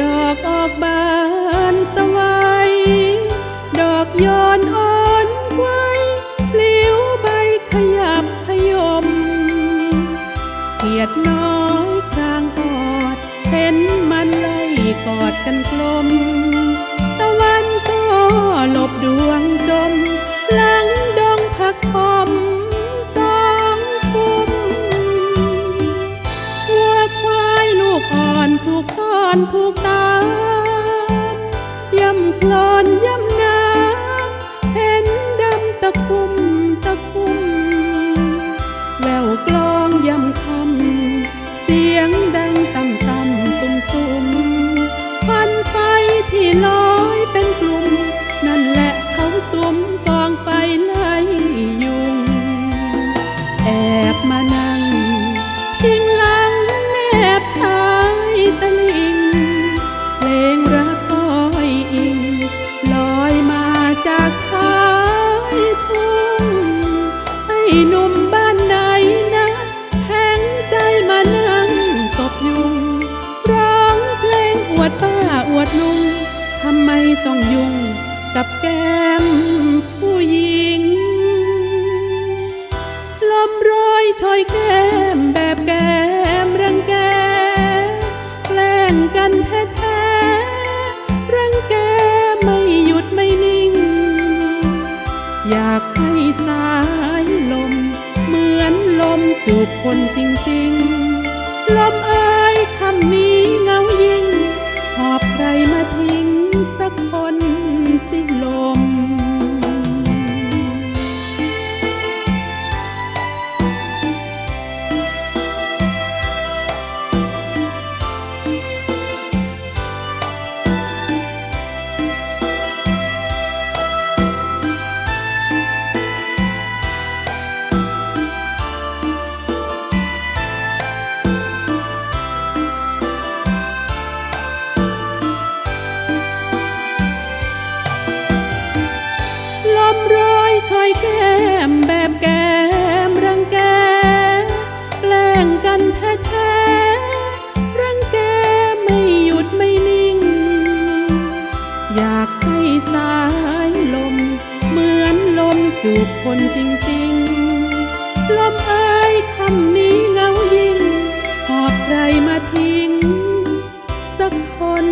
ดอกออกบานสวัยดอกย้อนอ่อนไว้เลี้ยวใบขยับขยม เกียดน้อยกลางกอดเห็นมันไล่กอดกันกลม ตะวันก็หลบดวงจมานถูกน้ำย่ำกลอนย่ำ หนุ่มบ้านไหนนะแข็งใจมานั่งตบยุง ร้องเพลงอวดป้าอวดลุงทำไมต้องยุ่งกับแก้มผู้หญิง ลมโรยชอยแก้มแบบแก้มรังแกแกล้งกันแท้ๆรังแกไม่หยุดไม่นิ่ง อยากให้สา มจูบคนจริงๆ ลมเอ้ยคำนี้เงายิ่งหอบใครมาทิ้ง ช่อยแก้มแบบแก้มรังแกแกล้งกันแท้ๆรังแกไม่หยุดไม่นิ่ง อยากให้สายลม เหมือนลมจูบคนจริงๆ ลมเอ้ยคำนี้เงายิ่งหอบใครมาทิ้ง สักคน